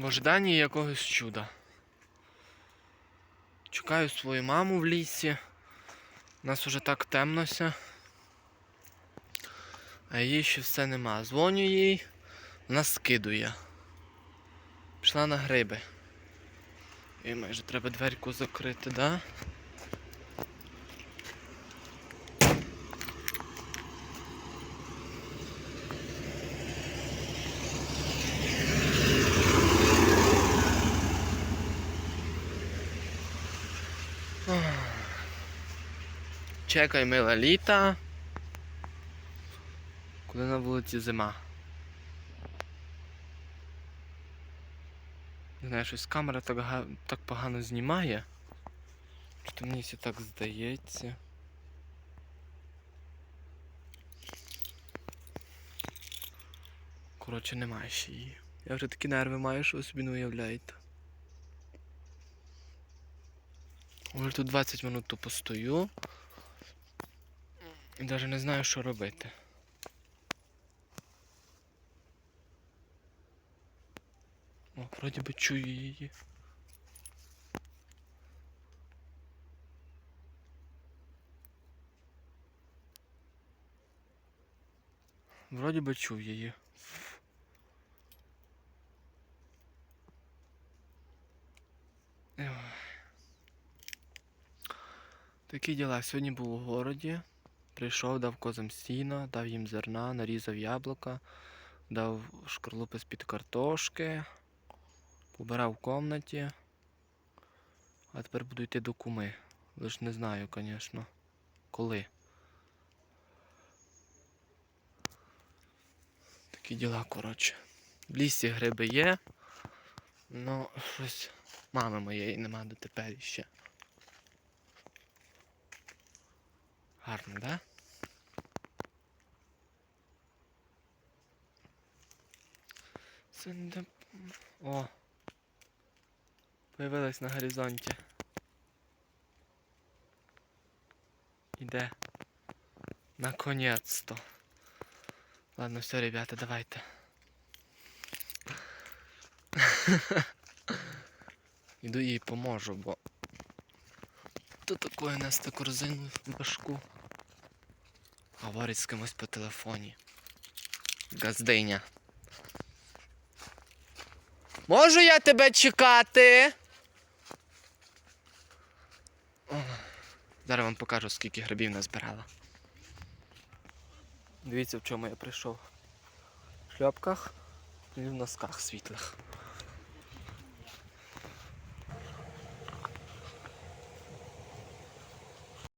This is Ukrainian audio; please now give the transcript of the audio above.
В ожиданні якогось чуда. Чекаю свою маму в лісі. У нас уже так темнося. А її ще все нема. Дзвоню їй, вона скидує. Пішла на гриби. І майже треба дверку закрити, да? Чекай, мила літа. Коли на вулиці зима. Не знаю, щось камера так, так погано знімає. Чи то мені все так здається. Коротше, немає ще її. Я вже такі нерви маю, що ви собі не уявляєте. Вже тут 20 минут тупо стою. І навіть не знаю, що робити. О, вроді би чую її. Вроді би чую її. Ой. Такі діла. Сьогодні був у городі. Прийшов, дав козам сіна, дав їм зерна, нарізав яблука, дав шкарлупи з-під картошки, побирав в комнаті. А тепер буду йти до куми. Лиш не знаю, звісно, коли. Такі діла, коротше. В лісі гриби є, але щось мами моєї нема дотепер ще. Гарно, да? Це не... де- О! Появилась на горизонті. Іде. Наконец-то. Ладно, все, ребята, давайте. Іду їй поможу, бо то такое нести корзину важку. Говорить з кимось по телефоні. Газдиня. Можу я тебе чекати? О, зараз вам покажу, скільки грибів назбирала. Дивіться, в чому я прийшов. В шльопках і в носках світлих.